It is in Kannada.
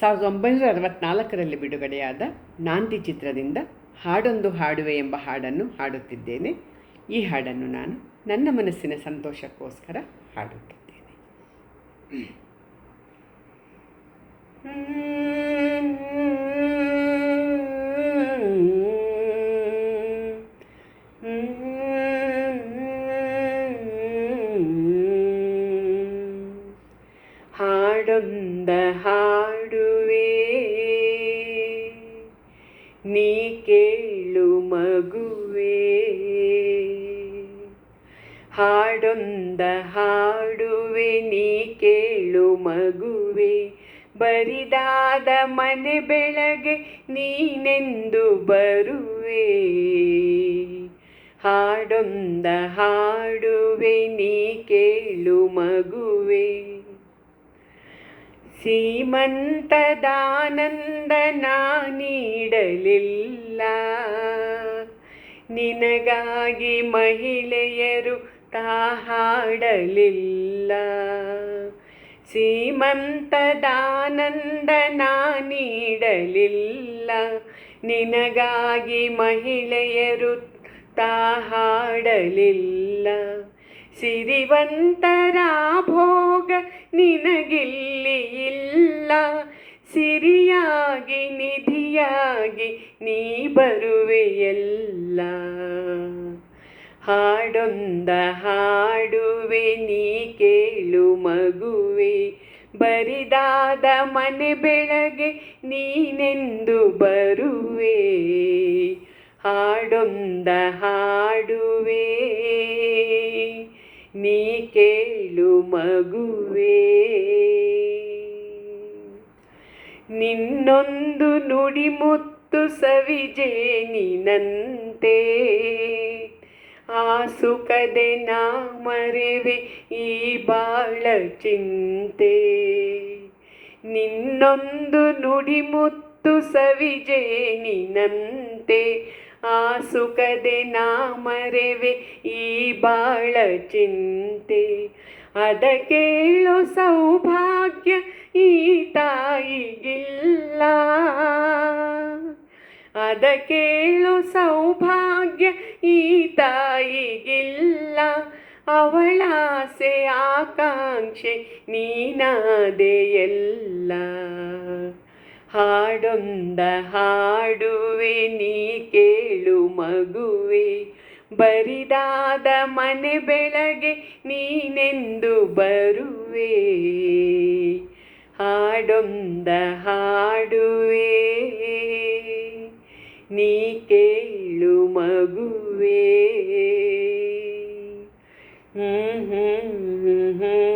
ಸಾವಿರದ ಒಂಬೈನೂರ ಅರವತ್ನಾಲ್ಕರಲ್ಲಿ ಬಿಡುಗಡೆಯಾದ ನಾಂದಿ ಚಿತ್ರದಿಂದ ಹಾಡೊಂದು ಹಾಡುವೆ ಎಂಬ ಹಾಡನ್ನು ಹಾಡುತ್ತಿದ್ದೇನೆ. ಈ ಹಾಡನ್ನು ನಾನು ನನ್ನ ಮನಸ್ಸಿನ ಸಂತೋಷಕ್ಕೋಸ್ಕರ ಹಾಡುತ್ತಿದ್ದೇನೆ. ಹಾಡೊಂದ ಹಾಡುವೆ ಕೇಳು ಮಗುವೆ. ಹಾಡೊಂದ ಹಾಡುವೆ, ನೀ ಕೇಳು ಮಗುವೆ. ಬರಿದಾದ ಮನೆ ಬೆಳಗ್ಗೆ ನೀನೆಂದು ಬರುವೆ. ಹಾಡೊಂದ ಹಾಡುವೆ, ನೀ ಕೇಳು ಮಗುವೆ. ಸೀಮಂತದಾನಂದ ನಾ ನಿನಗಾಗಿ ಮಹಿಳೆಯರು ತಾ ಹಾಡಲಿಲ್ಲ ಸೀಮಂತದಾನಂದ ನೀಡಲಿಲ್ಲ ನಿನಗಾಗಿ ಮಹಿಳೆಯರು ತಾ ಹಾಡಲಿಲ್ಲ ಸಿರಿವಂತರ ಭೋಗ ನಿನಗಿಲ್ಲಿ ಇಲ್ಲ. ಸಿರಿಯಾಗಿ ನಿಧಿಯಾಗಿ ನೀ ಬರುವೆಯಲ್ಲ ಹಾಡೊಂದ ಹಾಡುವೆ, ನೀ ಕೇಳು ಮಗುವೆ. ಬರಿದಾದ ಮನೆ ಬೆಳಗ್ಗೆ ನೀನೆಂದು ಬರುವೆ. ಹಾಡೊಂದ ಹಾಡುವೆ, ನೀ ಕೇಳು ಮಗುವೆ. ನಿನ್ನೊಂದು ನುಡಿಮುತ್ತು ಸವಿಜೇನಿನಂತೆ ಆ ಸುಖದೆ ನಾ ಮರೆವೆ ಈ ಬಾಳ ಚಿಂತೆ. ನಿನ್ನೊಂದು ನುಡಿಮುತ್ತು ಸವಿಜೇನಿನಂತೆ ಆ ಸುಖದೆ ನಾ ಮರೆವೆ ಈ ಬಾಳ ಚಿಂತೆ. ಅದ ಕೇಳೋ ಸೌಭಾಗ್ಯ ಈ ತಾಯಿಗಿಲ್ಲ. ಅದ ಕೇಳೋ ಸೌಭಾಗ್ಯ ಈ ತಾಯಿಗಿಲ್ಲ. ಅವಳಾಸೆ ಆಕಾಂಕ್ಷೆ ನೀನಾದೆಯಲ್ಲ ಹಾಡೊಂದ ಹಾಡುವೆ, ನೀ ಕೇಳು ಮಗುವೆ. ಬರಿದಾದ ಮನೆ ಬೆಳಗ್ಗೆ ನೀನೆಂದು ಬರುವೆ. ಹಾಡೊಂದ ಹಾಡುವೆ, ನೀ ಕೇಳು ಮಗುವೆ. ಹ್ಞೂ ಹ್ಮ್.